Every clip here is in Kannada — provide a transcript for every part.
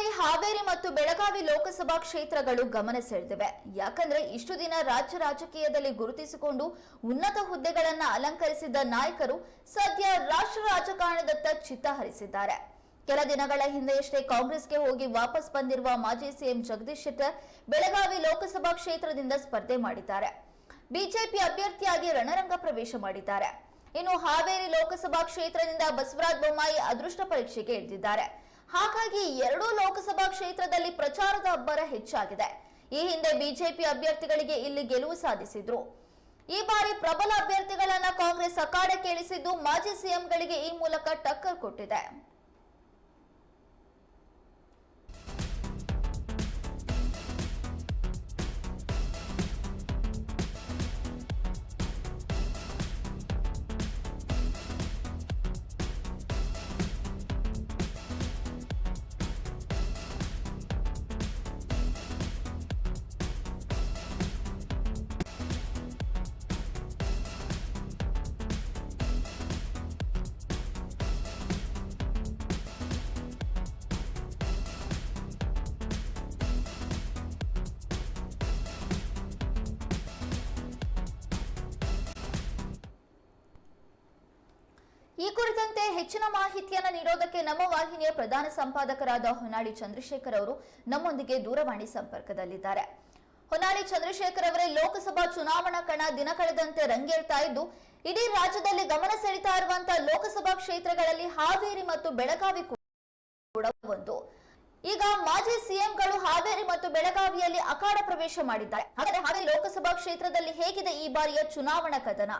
ಬಾರಿ ಹಾವೇರಿ ಮತ್ತು ಬೆಳಗಾವಿ ಲೋಕಸಭಾ ಕ್ಷೇತ್ರಗಳು ಗಮನ ಸೆಳೆದಿವೆ. ಯಾಕಂದ್ರೆ ಇಷ್ಟು ದಿನ ರಾಜ್ಯ ರಾಜಕೀಯದಲ್ಲಿ ಗುರುತಿಸಿಕೊಂಡು ಉನ್ನತ ಹುದ್ದೆಗಳನ್ನು ಅಲಂಕರಿಸಿದ್ದ ನಾಯಕರು ಸದ್ಯ ರಾಷ್ಟ್ರ ರಾಜಕಾರಣದತ್ತ ಚಿತ್ತ ಹರಿಸಿದ್ದಾರೆ. ಕೆಲ ದಿನಗಳ ಹಿಂದೆಯಷ್ಟೇ ಕಾಂಗ್ರೆಸ್ಗೆ ಹೋಗಿ ವಾಪಸ್ ಬಂದಿರುವ ಮಾಜಿ ಸಿಎಂ ಜಗದೀಶ್ ಶೆಟ್ಟರ್ ಬೆಳಗಾವಿ ಲೋಕಸಭಾ ಕ್ಷೇತ್ರದಿಂದ ಸ್ಪರ್ಧೆ ಮಾಡಿದ್ದಾರೆ. ಬಿಜೆಪಿ ಅಭ್ಯರ್ಥಿಯಾಗಿ ರಣರಂಗ ಪ್ರವೇಶ ಮಾಡಿದ್ದಾರೆ. ಇನ್ನು ಹಾವೇರಿ ಲೋಕಸಭಾ ಕ್ಷೇತ್ರದಿಂದ ಬಸವರಾಜ ಬೊಮ್ಮಾಯಿ ಅದೃಷ್ಟ ಪರೀಕ್ಷೆಗೆ ಇಳಿದಿದ್ದಾರೆ. ಹಾಗಾಗಿ ಎರಡೂ ಲೋಕಸಭಾ ಕ್ಷೇತ್ರದಲ್ಲಿ ಪ್ರಚಾರದ ಅಬ್ಬರ ಹೆಚ್ಚಾಗಿದೆ. ಈ ಹಿಂದೆ ಬಿಜೆಪಿ ಅಭ್ಯರ್ಥಿಗಳಿಗೆ ಇಲ್ಲಿ ಗೆಲುವು ಸಾಧಿಸಿದ್ರು. ಈ ಬಾರಿ ಪ್ರಬಲ ಅಭ್ಯರ್ಥಿಗಳನ್ನ ಕಾಂಗ್ರೆಸ್ ಅಖಾಡಕ್ಕೆ ಕೇಳಿಸಿದ್ದು ಮಾಜಿ ಸಿಎಂಗಳಿಗೆ ಈ ಮೂಲಕ ಟಕ್ಕರ್ ಕೊಟ್ಟಿದೆ. ಈ ಕುರಿತಂತೆ ಹೆಚ್ಚಿನ ಮಾಹಿತಿಯನ್ನು ನೀಡೋದಕ್ಕೆ ನಮ್ಮ ವಾಹಿನಿಯ ಪ್ರಧಾನ ಸಂಪಾದಕರಾದ ಹೊನ್ನಾಳಿ ಚಂದ್ರಶೇಖರ್ ಅವರು ನಮ್ಮೊಂದಿಗೆ ದೂರವಾಣಿ ಸಂಪರ್ಕದಲ್ಲಿದ್ದಾರೆ. ಹೊನ್ನಾಳಿ ಚಂದ್ರಶೇಖರ್ ಅವರೇ ಲೋಕಸಭಾ ಚುನಾವಣಾ ಕಣ ದಿನ ಕಳೆದಂತೆ ರಂಗೇರ್ತಾ ಇದ್ದು, ಇಡೀ ರಾಜ್ಯದಲ್ಲಿ ಗಮನ ಸೆಳಿತಾ ಇರುವಂತಹ ಲೋಕಸಭಾ ಕ್ಷೇತ್ರಗಳಲ್ಲಿ ಹಾವೇರಿ ಮತ್ತು ಬೆಳಗಾವಿ ಕೂಡ ಒಂದು. ಈಗ ಮಾಜಿ ಸಿಎಂಗಳು ಹಾವೇರಿ ಮತ್ತು ಬೆಳಗಾವಿಯಲ್ಲಿ ಅಖಾಡ ಪ್ರವೇಶ ಮಾಡಿದ್ದಾರೆ. ಹಾಗಾದ್ರೆ ಹಾವೇರಿ ಲೋಕಸಭಾ ಕ್ಷೇತ್ರದಲ್ಲಿ ಹೇಗಿದೆ ಈ ಬಾರಿಯ ಚುನಾವಣಾ ಕದನ?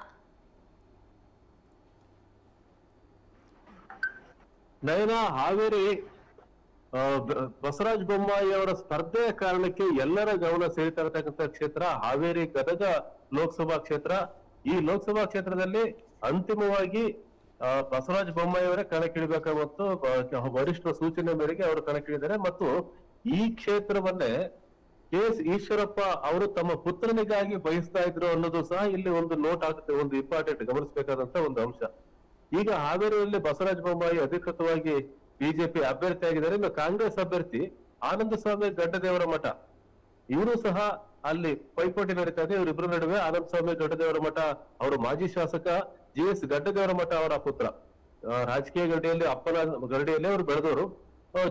ನಯನ ಹಾವೇರಿ ಬಸವರಾಜ ಬೊಮ್ಮಾಯಿ ಅವರ ಸ್ಪರ್ಧೆಯ ಕಾರಣಕ್ಕೆ ಎಲ್ಲರ ಗಮನ ಸೆಳೀತಾ ಇರತಕ್ಕಂತ ಕ್ಷೇತ್ರ, ಹಾವೇರಿ ಗದಗ ಲೋಕಸಭಾ ಕ್ಷೇತ್ರ. ಈ ಲೋಕಸಭಾ ಕ್ಷೇತ್ರದಲ್ಲಿ ಅಂತಿಮವಾಗಿ ಬಸವರಾಜ ಬೊಮ್ಮಾಯಿ ಅವರೇ ಕಣಕ್ಕಿಳಿಬೇಕು ಮತ್ತು ಬ- ವರಿಷ್ಠರ ಸೂಚನೆ ಮೇರೆಗೆ ಅವರು ಕಣಕ್ಕಿಳಿದ್ದಾರೆ ಮತ್ತು ಈ ಕ್ಷೇತ್ರವನ್ನೇ ಕೆ ಎಸ್ ಈಶ್ವರಪ್ಪ ಅವರು ತಮ್ಮ ಪುತ್ರನಿಗಾಗಿ ಬಯಸ್ತಾ ಇದ್ರು ಅನ್ನೋದು ಸಹ ಇಲ್ಲಿ ಒಂದು ನೋಟ್ ಆಗುತ್ತೆ, ಒಂದು ಇಂಪಾರ್ಟೆಂಟ್ ಗಮನಿಸಬೇಕಾದಂತ ಒಂದು ಅಂಶ. ಈಗ ಹಾವೇರಿಯಲ್ಲಿ ಬಸವರಾಜ ಬೊಮ್ಮಾಯಿ ಅಧಿಕೃತವಾಗಿ ಬಿಜೆಪಿ ಅಭ್ಯರ್ಥಿ ಆಗಿದ್ದಾರೆ. ಇನ್ನು ಕಾಂಗ್ರೆಸ್ ಅಭ್ಯರ್ಥಿ ಆನಂದ ಸ್ವಾಮಿ ಗಡ್ಡದೇವರ ಮಠ. ಇವರು ಸಹ ಅಲ್ಲಿ ಪೈಪೋಟಿ ನಡೀತಾ ಇದೆ. ಇವರಿಬ್ಬರ ನಡುವೆ ಆನಂದ ಸ್ವಾಮಿ ಗಡ್ಡದೇವರ ಮಠ, ಅವರು ಮಾಜಿ ಶಾಸಕ ಜಿ ಎಸ್ ಗಡ್ಡದೇವರ ಮಠ ಅವರ ಪುತ್ರ. ರಾಜಕೀಯ ಗಡಿಯಲ್ಲಿ ಅಪ್ಪನ ಗರಡಿಯಲ್ಲಿ ಅವರು ಬೆಳೆದವರು.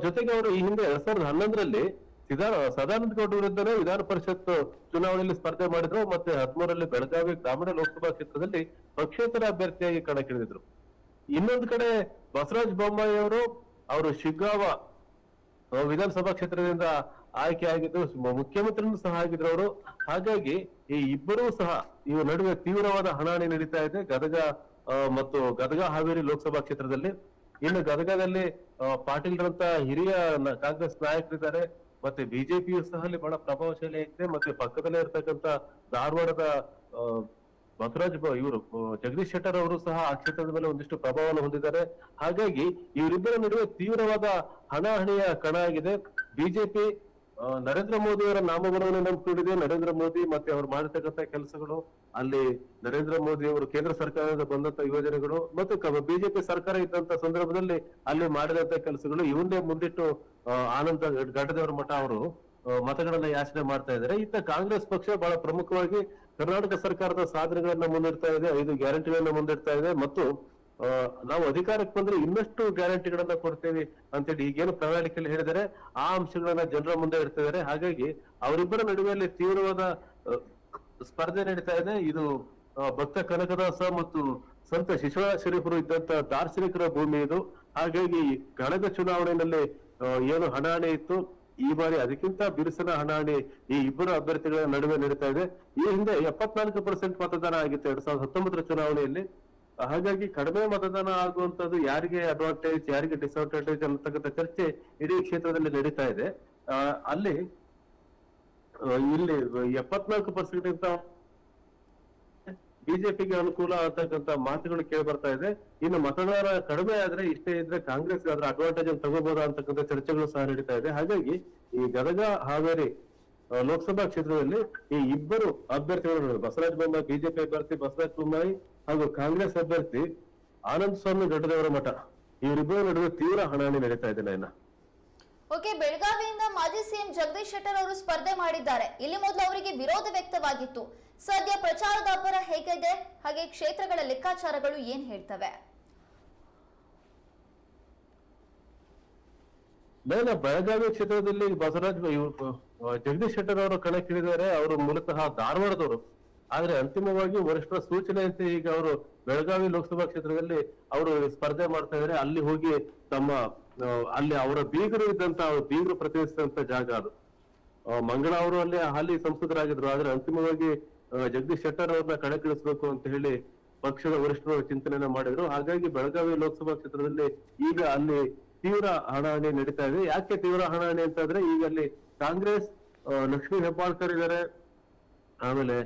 ಜೊತೆಗೆ ಅವರು ಈ ಹಿಂದೆ ಎರಡ್ ಸಾವಿರದ ಹನ್ನೊಂದರಲ್ಲಿ ಸಿದಾ ಸದಾನಂದ ಗೌಡ ವಿರುದ್ಧನೇ ವಿಧಾನ ಪರಿಷತ್ ಚುನಾವಣೆಯಲ್ಲಿ ಸ್ಪರ್ಧೆ ಮಾಡಿದ್ರು. ಮತ್ತೆ ಹದಿಮೂರರಲ್ಲಿ ಬೆಳಗಾವಿ ಗ್ರಾಮೀಣ ಲೋಕಸಭಾ ಕ್ಷೇತ್ರದಲ್ಲಿ ಪಕ್ಷೇತರ ಅಭ್ಯರ್ಥಿಯಾಗಿ ಕಣಕ್ಕಿಳಿದಿದ್ರು. ಇನ್ನೊಂದು ಕಡೆ ಬಸವರಾಜ ಬೊಮ್ಮಾಯಿ ಅವರು ಅವರು ಶಿಗ್ಗಾವ ವಿಧಾನಸಭಾ ಕ್ಷೇತ್ರದಿಂದ ಆಯ್ಕೆ ಆಗಿದ್ದು ಮುಖ್ಯಮಂತ್ರಿನೂ ಸಹ ಆಗಿದ್ರು ಅವರು. ಹಾಗಾಗಿ ಈ ಇಬ್ಬರೂ ಸಹ ಇವ ನಡುವೆ ತೀವ್ರವಾದ ಹಣಾಣಿ ನಡೀತಾ ಇದೆ. ಗದಗ ಮತ್ತು ಗದಗ ಹಾವೇರಿ ಲೋಕಸಭಾ ಕ್ಷೇತ್ರದಲ್ಲಿ. ಇನ್ನು ಗದಗದಲ್ಲಿ ಪಾಟೀಲ್ರಂತ ಹಿರಿಯ ಕಾಂಗ್ರೆಸ್ ನಾಯಕರಿದ್ದಾರೆ. ಮತ್ತೆ ಬಿಜೆಪಿಯು ಸಹ ಅಲ್ಲಿ ಬಹಳ ಪ್ರಭಾವಶಾಲಿ ಆಗಿದೆ. ಮತ್ತೆ ಪಕ್ಕದಲ್ಲೇ ಇರ್ತಕ್ಕಂತ ಧಾರವಾಡದ ಬಸವರಾಜ್ ಇವರು ಜಗದೀಶ್ ಶೆಟ್ಟರ್ ಅವರು ಸಹ ಆ ಕ್ಷೇತ್ರದ ಮೇಲೆ ಒಂದಿಷ್ಟು ಪ್ರಭಾವವನ್ನು ಹೊಂದಿದ್ದಾರೆ. ಹಾಗಾಗಿ ಇವರಿಬ್ಬರ ನಡುವೆ ತೀವ್ರವಾದ ಹಣಾಹಣಿಯ ಕಣ ಆಗಿದೆ. ಬಿಜೆಪಿ ನರೇಂದ್ರ ಮೋದಿ ಅವರ ನಾಮಗಳನ್ನು ನಂಬಿಕೊಂಡಿದೆ. ನರೇಂದ್ರ ಮೋದಿ ಮತ್ತೆ ಅವರು ಮಾಡಿರ್ತಕ್ಕಂಥ ಕೆಲಸಗಳು, ಅಲ್ಲಿ ನರೇಂದ್ರ ಮೋದಿ ಅವರು ಕೇಂದ್ರ ಸರ್ಕಾರದಿಂದ ಬಂದಂತ ಯೋಜನೆಗಳು, ಮತ್ತು ಬಿಜೆಪಿ ಸರ್ಕಾರ ಇದ್ದಂತ ಸಂದರ್ಭದಲ್ಲಿ ಅಲ್ಲಿ ಮಾಡಿದಂತ ಕೆಲಸಗಳು ಇವನ್ನೇ ಮುಂದಿಟ್ಟು ಆನಂದ ಘಟದೇವರ ಮಠ ಅವರು ಮತಗಳನ್ನ ಯಾಚನೆ ಮಾಡ್ತಾ ಇದ್ದಾರೆ. ಇತ್ತ ಕಾಂಗ್ರೆಸ್ ಪಕ್ಷ ಬಹಳ ಪ್ರಮುಖವಾಗಿ ಕರ್ನಾಟಕ ಸರ್ಕಾರದ ಸಾಧನೆಗಳನ್ನ ಮುಂದಿಡ್ತಾ ಇದೆ, ಐದು ಗ್ಯಾರಂಟಿಗಳನ್ನ ಮುಂದಿಡ್ತಾ ಇದೆ ಮತ್ತು ನಾವು ಅಧಿಕಾರಕ್ಕೆ ಬಂದ್ರೆ ಇನ್ನಷ್ಟು ಗ್ಯಾರಂಟಿಗಳನ್ನ ಕೊಡ್ತೇವೆ ಅಂತೇಳಿ ಈಗೇನು ಪ್ರಣಾಳಿಕೆಯಲ್ಲಿ ಹೇಳಿದರೆ ಆ ಅಂಶಗಳನ್ನ ಜನರ ಮುಂದೆ ಇಡ್ತಿದ್ದಾರೆ ಹಾಗಾಗಿ ಅವರಿಬ್ಬರ ನಡುವೆಯಲ್ಲಿ ತೀವ್ರವಾದ ಸ್ಪರ್ಧೆ ನಡೀತಾ ಇದೆ. ಇದು ಭಕ್ತ ಕನಕದಾಸ ಮತ್ತು ಸಂತ ಶಿಶುವ ಶರೀಫರು ಇದ್ದಂತ ದಾರ್ಶನಿಕರ ಭೂಮಿ ಇದು. ಹಾಗಾಗಿ ಕಳೆದ ಚುನಾವಣೆಯಲ್ಲಿ ಏನು ಹಣಾಣೆ ಇತ್ತು. ಈ ಬಾರಿ ಅದಕ್ಕಿಂತ ಬಿರುಸಿನ ಹಣಾಹಣಿ ಈ ಇಬ್ಬರು ಅಭ್ಯರ್ಥಿಗಳ ನಡುವೆ ನಡೀತಾ ಇದೆ. ಈ ಹಿಂದೆ ಎಪ್ಪತ್ನಾಲ್ಕು ಪರ್ಸೆಂಟ್ ಮತದಾನ ಆಗಿತ್ತು. ಎರಡ್ ಸಾವಿರದ ಹತ್ತೊಂಬತ್ತರ ಚುನಾವಣೆಯಲ್ಲಿ. ಹಾಗಾಗಿ ಕಡಿಮೆ ಮತದಾನ ಆಗುವಂತದ್ದು ಯಾರಿಗೆ ಅಡ್ವಾಂಟೇಜ್ ಯಾರಿಗೆ ಡಿಸ್ಅಡ್ವಾಂಟೇಜ್ ಅನ್ನತಕ್ಕಂಥ ಚರ್ಚೆ ಇಡೀ ಕ್ಷೇತ್ರದಲ್ಲಿ ನಡೀತಾ ಇದೆ. ಅಲ್ಲಿ ಇಲ್ಲಿ ಎಪ್ಪತ್ನಾಲ್ಕು ಪರ್ಸೆಂಟ್ ಅಂತ ಬಿಜೆಪಿಗೆ ಅನುಕೂಲ ಆಗ್ತಕ್ಕಂತ ಮಾತುಗಳು ಕೇಳಿ ಬರ್ತಾ ಇದೆ. ಇನ್ನು ಮತದಾರ ಕಡಿಮೆ ಆದ್ರೆ ಇಷ್ಟೇ ಇದ್ರೆ ಕಾಂಗ್ರೆಸ್ ಅದ್ರ ಅಡ್ವಾಂಟೇಜ್ ಅನ್ನು ತಗೋಬಹುದಾ ಅಂತಕ್ಕಂಥ ಚರ್ಚೆಗಳು ಸಹ ನಡೀತಾ ಇದೆ. ಹಾಗಾಗಿ ಈ ಗದಗ, ಹಾವೇರಿ ಲೋಕಸಭಾ ಕ್ಷೇತ್ರದಲ್ಲಿ ಈ ಇಬ್ಬರು ಅಭ್ಯರ್ಥಿಗಳು, ಬಸವರಾಜ ಬೊಮ್ಮಾಯಿ ಬಿಜೆಪಿ ಅಭ್ಯರ್ಥಿ, ಬಸವರಾಜ ಬೊಮ್ಮಾಯಿ ಹಾಗೂ ಕಾಂಗ್ರೆಸ್ ಅಭ್ಯರ್ಥಿ ಆನಂದ್ ಸ್ವಾಮಿ ಗಡ್ಡದೇವರ ಮಠ. ಇವರಿಬ್ಬರ ನಡುವೆ ತೀವ್ರ ಹಣಾಹಣಿ ನಡೀತಾ ಇದೆ ನಯನ ಓಕೆ, ಬೆಳಗಾವಿಯಿಂದ ಮಾಜಿ ಸಿಎಂ ಜಗದೀಶ್ ಶೆಟ್ಟರ್ ಅವರು ಸ್ಪರ್ಧೆ ಮಾಡಿದ್ದಾರೆ. ಇಲ್ಲಿ ಮೊದಲು ಅವರಿಗೆ ವಿರೋಧ ವ್ಯಕ್ತವಾಗಿತ್ತು. ಸದ್ಯ ಪ್ರಚಾರದ ಅಬ್ಬರ ಹೇಗಿದೆ? ಹಾಗೆ ಕ್ಷೇತ್ರಗಳ ಲೆಕ್ಕಾಚಾರಗಳು ಏನ್ ಹೇಳ್ತವೆ? ಮೇನ ಬೆಳಗಾವಿ ಕ್ಷೇತ್ರದಲ್ಲಿ ಬಸವರಾಜ್ ಜಗದೀಶ್ ಶೆಟ್ಟರ್ ಅವರು ಕಣಕ್ಕಿಳಿದ್ದಾರೆ ಅವರು ಮೂಲತಃ ಧಾರವಾಡದವರು. ಆದ್ರೆ ಅಂತಿಮವಾಗಿ ವರಿಷ್ಠರ ಸೂಚನೆಯಂತೆ ಈಗ ಅವರು ಬೆಳಗಾವಿ ಲೋಕಸಭಾ ಕ್ಷೇತ್ರದಲ್ಲಿ ಅವರು ಸ್ಪರ್ಧೆ ಮಾಡ್ತಾ ಇದ್ದಾರೆ. ಅಲ್ಲಿ ಹೋಗಿ ತಮ್ಮ ಅಲ್ಲಿ ಅವರ ಬೀಗರು ಇದ್ದಂತ, ಅವರು ಬೀಗರು ಪ್ರತಿನಿಧಿಸಿದಂತ ಜಾಗ ಅದು. ಮಂಗಳ ಅವರು ಅಲ್ಲಿ ಹಾಲಿ ಸಂಸದರಾಗಿದ್ರು. ಆದ್ರೆ ಅಂತಿಮವಾಗಿ ಜಗದೀಶ್ ಶೆಟ್ಟರ್ ಅವ್ರನ್ನ ಕಣಕ್ಕಿಳಿಸ್ಬೇಕು ಅಂತ ಹೇಳಿ ಪಕ್ಷದ ವರಿಷ್ಠರು ಚಿಂತನೆಯನ್ನ ಮಾಡಿದ್ರು. ಹಾಗಾಗಿ ಬೆಳಗಾವಿ ಲೋಕಸಭಾ ಕ್ಷೇತ್ರದಲ್ಲಿ ಈಗ ಅಲ್ಲಿ ತೀವ್ರ ಹಣಾಹಣಿ ನಡೀತಾ ಇದೆ. ಯಾಕೆ ತೀವ್ರ ಹಣಾಹಣಿ ಅಂತಂದ್ರೆ ಈಗ ಅಲ್ಲಿ ಕಾಂಗ್ರೆಸ್ ಲಕ್ಷ್ಮೀ ಹೆಬ್ಬಾಳ್ಕರ್ ಇದ್ದಾರೆ ಆಮೇಲೆ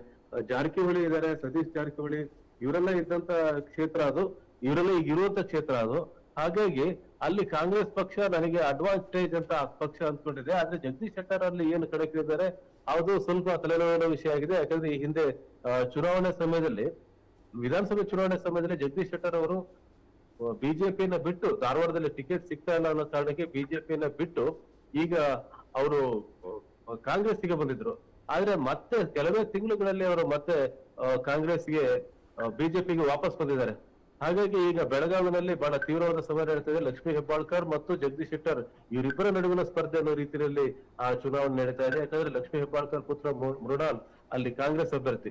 ಜಾರಕಿಹೊಳಿ ಇದ್ದಾರೆ ಸತೀಶ್ ಜಾರಕಿಹೊಳಿ. ಇವರೆಲ್ಲ ಇದ್ದಂತ ಕ್ಷೇತ್ರ ಅದು, ಇವರೆಲ್ಲ ಈಗ ಇರುವಂತ ಕ್ಷೇತ್ರ ಅದು. ಹಾಗಾಗಿ ಅಲ್ಲಿ ಕಾಂಗ್ರೆಸ್ ಪಕ್ಷ ನನಗೆ ಅಡ್ವಾಂಟೇಜ್ ಅಂತ ಪಕ್ಷ ಅಂದ್ಕೊಂಡಿದೆ. ಆದ್ರೆ ಜಗದೀಶ್ ಶೆಟ್ಟರ್ ಅಲ್ಲಿ ಏನು ಕಡೆಕಿದ್ದಾರೆ ಅದು ಸ್ವಲ್ಪ ತಲೆನೋವಿನ ವಿಷಯ ಆಗಿದೆ. ಯಾಕಂದ್ರೆ ಈ ಹಿಂದೆ ಚುನಾವಣೆ ಸಮಯದಲ್ಲಿ, ವಿಧಾನಸಭೆ ಚುನಾವಣೆ ಸಮಯದಲ್ಲಿ ಜಗದೀಶ್ ಶೆಟ್ಟರ್ ಅವರು ಬಿಜೆಪಿನ ಬಿಟ್ಟು, ಧಾರವಾಡದಲ್ಲಿ ಟಿಕೆಟ್ ಸಿಗ್ತಾ ಇಲ್ಲ ಅನ್ನೋ ಕಾರಣಕ್ಕೆ ಬಿಜೆಪಿನ ಬಿಟ್ಟು ಈಗ ಅವರು ಕಾಂಗ್ರೆಸ್ಗೆ ಬಂದಿದ್ರು. ಆದ್ರೆ ಮತ್ತೆ ಕೆಲವೇ ತಿಂಗಳುಗಳಲ್ಲಿ ಅವರು ಮತ್ತೆ ಕಾಂಗ್ರೆಸ್ಗೆ ಬಿಜೆಪಿಗೆ ವಾಪಸ್ ಬಂದಿದ್ದಾರೆ. ಹಾಗಾಗಿ ಈಗ ಬೆಳಗಾವಿನಲ್ಲಿ ಬಹಳ ತೀವ್ರವಾದ ಸವಾಲು ನಡೀತಿದೆ ಲಕ್ಷ್ಮೀ ಹೆಬ್ಬಾಳ್ಕರ್ ಮತ್ತು ಜಗದೀಶ್ ಶೆಟ್ಟರ್. ಇವರಿಬ್ಬರ ನಡುವಿನ ಸ್ಪರ್ಧೆ ಅನ್ನೋ ರೀತಿಯಲ್ಲಿ ಆ ಚುನಾವಣೆ ನಡೀತಾ ಇದೆ. ಯಾಕಂದ್ರೆ ಲಕ್ಷ್ಮೀ ಹೆಬ್ಬಾಳ್ಕರ್ ಪುತ್ರ ಮೃಣಾಲ್ ಅಲ್ಲಿ ಕಾಂಗ್ರೆಸ್ ಅಭ್ಯರ್ಥಿ.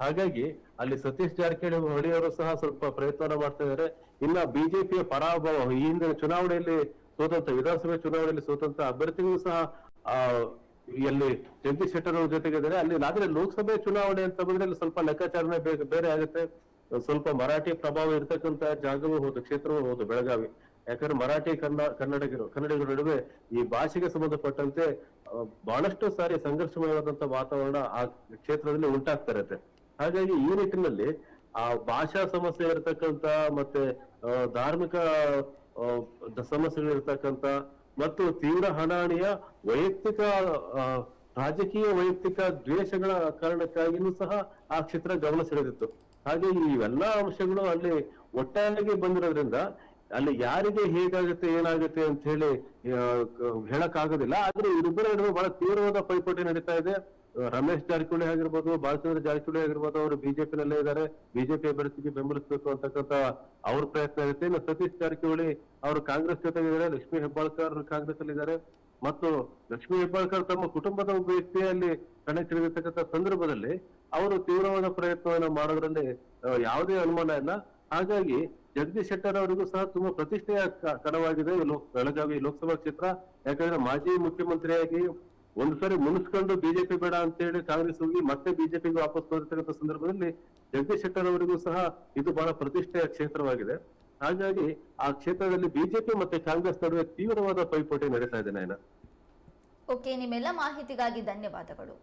ಹಾಗಾಗಿ ಅಲ್ಲಿ ಸತೀಶ್ ಜಾರಕಿಹೊಳಿ ಅವರು ಸಹ ಸ್ವಲ್ಪ ಪ್ರಯತ್ನ ಮಾಡ್ತಾ ಇದ್ದಾರೆ ಇನ್ನ ಬಿಜೆಪಿಯ ಪರಾಭವ, ಈ ಹಿಂದಿನ ಚುನಾವಣೆಯಲ್ಲಿ ಸೋತಂತ ವಿಧಾನಸಭೆ ಚುನಾವಣೆಯಲ್ಲಿ ಸೋತಂತ ಅಭ್ಯರ್ಥಿಗಳು ಸಹ, ಆ, ಎಲ್ಲಿ ಜಗದೀಶ್ ಶೆಟ್ಟರ್ ಅವ್ರ ಜೊತೆಗಿದ್ದಾರೆ. ಅಲ್ಲಿ ಆದ್ರೆ ಲೋಕಸಭೆ ಚುನಾವಣೆ ಅಂತ ಬಂದ್ರೆ ಅಲ್ಲಿ ಸ್ವಲ್ಪ ಲೆಕ್ಕಾಚಾರನೆ ಬೇರೆ ಆಗುತ್ತೆ. ಸ್ವಲ್ಪ ಮರಾಠಿ ಪ್ರಭಾವ ಇರ್ತಕ್ಕಂತ ಜಾಗವೂ ಹೌದು, ಕ್ಷೇತ್ರವೂ ಹೌದು ಬೆಳಗಾವಿ. ಯಾಕಂದ್ರೆ ಮರಾಠಿ ಕನ್ನಡ ಕನ್ನಡಿಗರು, ಕನ್ನಡಿಗರ ನಡುವೆ ಈ ಭಾಷೆಗೆ ಸಂಬಂಧಪಟ್ಟಂತೆ ಬಹಳಷ್ಟು ಸಾರಿ ಸಂಘರ್ಷಮಯವಾದಂತ ವಾತಾವರಣ ಆ ಕ್ಷೇತ್ರದಲ್ಲಿ ಉಂಟಾಗ್ತಾ ಇರುತ್ತೆ. ಹಾಗಾಗಿ ಈ ನಿಟ್ಟಿನಲ್ಲಿ ಆ ಭಾಷಾ ಸಮಸ್ಯೆ ಇರತಕ್ಕಂತ ಮತ್ತೆ ಧಾರ್ಮಿಕ ಸಮಸ್ಯೆಗಳಿರ್ತಕ್ಕಂತ ಮತ್ತು ತೀವ್ರ ಹಣಾಹಣಿಯ ವೈಯಕ್ತಿಕ ರಾಜಕೀಯ ವೈಯಕ್ತಿಕ ದ್ವೇಷಗಳ ಕಾರಣಕ್ಕಾಗಿಯೂ ಸಹ ಆ ಕ್ಷೇತ್ರ ಗಮನ ಸೆಳೆದಿತ್ತು. ಹಾಗೆ ಇವೆಲ್ಲ ಅಂಶಗಳು ಅಲ್ಲಿ ಒಟ್ಟಾಗಿ ಬಂದಿರೋದ್ರಿಂದ ಅಲ್ಲಿ ಯಾರಿಗೆ ಹೇಗಾಗುತ್ತೆ, ಏನಾಗುತ್ತೆ ಅಂತ ಹೇಳಿ ಹೇಳಕ್ ಆಗೋದಿಲ್ಲ ಆದ್ರೆ ಇವರಿಬ್ಬರ ನಡುವೆ ಬಹಳ ತೀವ್ರವಾದ ಪೈಪೋಟಿ ನಡೀತಾ ಇದೆ. ರಮೇಶ್ ಜಾರಕಿಹೊಳಿ ಆಗಿರ್ಬೋದು ಬಾಲಚಂದ್ರ ಜಾರಕಿಹೊಳಿ ಆಗಿರ್ಬೋದು, ಅವರು ಬಿಜೆಪಿ ನಲ್ಲೇ ಇದ್ದಾರೆ. ಬಿಜೆಪಿ ಅಭ್ಯರ್ಥಿಗೆ ಬೆಂಬಲಿಸಬೇಕು ಅಂತಕ್ಕಂತ ಅವ್ರ ಪ್ರಯತ್ನ ಇರುತ್ತೆ. ಇನ್ನು ಸತೀಶ್ ಜಾರಕಿಹೊಳಿ ಅವರು ಕಾಂಗ್ರೆಸ್ ಜೊತೆಗಿದ್ದಾರೆ ಲಕ್ಷ್ಮೀ ಹೆಬ್ಬಾಳ್ಕರ್ ಕಾಂಗ್ರೆಸ್ ಅಲ್ಲಿ ಇದ್ದಾರೆ ಮತ್ತು ಲಕ್ಷ್ಮೀ ಹೆಬ್ಬಾಳ್ಕರ್ ತಮ್ಮ ಕುಟುಂಬದ ಒಬ್ಬ ವ್ಯಕ್ತಿಯಲ್ಲಿ ಕಣಕ್ಕಿಳಿದಿರ್ತಕ್ಕಂಥ ಸಂದರ್ಭದಲ್ಲಿ ಅವರು ತೀವ್ರವಾದ ಪ್ರಯತ್ನವನ್ನು ಮಾಡೋದ್ರಲ್ಲಿ ಯಾವುದೇ ಅನುಮಾನ ಇಲ್ಲ. ಹಾಗಾಗಿ ಜಗದೀಶ್ ಶೆಟ್ಟರ್ ಅವರಿಗೂ ಸಹ ತುಂಬಾ ಪ್ರತಿಷ್ಠೆಯ ಕಣವಾಗಿದೆ ಬೆಳಗಾವಿ ಲೋಕಸಭಾ ಕ್ಷೇತ್ರ. ಯಾಕಂದ್ರೆ ಮಾಜಿ ಮುಖ್ಯಮಂತ್ರಿಯಾಗಿ ಒಂದು ಸಾರಿ ಮುನಿಸ್ಕೊಂಡು ಬಿಜೆಪಿ ಬೇಡ ಅಂತ ಹೇಳಿ ಕಾಂಗ್ರೆಸ್ ಹೋಗಿ ಮತ್ತೆ ಬಿಜೆಪಿಗೆ ವಾಪಸ್ ಬಂದಿರ್ತಕ್ಕಂಥ ಸಂದರ್ಭದಲ್ಲಿ ಜಗದೀಶ್ ಶೆಟ್ಟರ್ ಅವರಿಗೂ ಸಹ ಇದು ಬಹಳ ಪ್ರತಿಷ್ಠೆಯ ಕ್ಷೇತ್ರವಾಗಿದೆ. ಹಾಗಾಗಿ ಆ ಕ್ಷೇತ್ರದಲ್ಲಿ ಬಿಜೆಪಿ ಮತ್ತೆ ಕಾಂಗ್ರೆಸ್ ನಡುವೆ ತೀವ್ರವಾದ ಪೈಪೋಟಿ ನಡೀತಾ ಇದೆ, ನಾಯನ. ಓಕೆ, ನಿಮ್ಮೆಲ್ಲ ಮಾಹಿತಿಗಾಗಿ ಧನ್ಯವಾದಗಳು.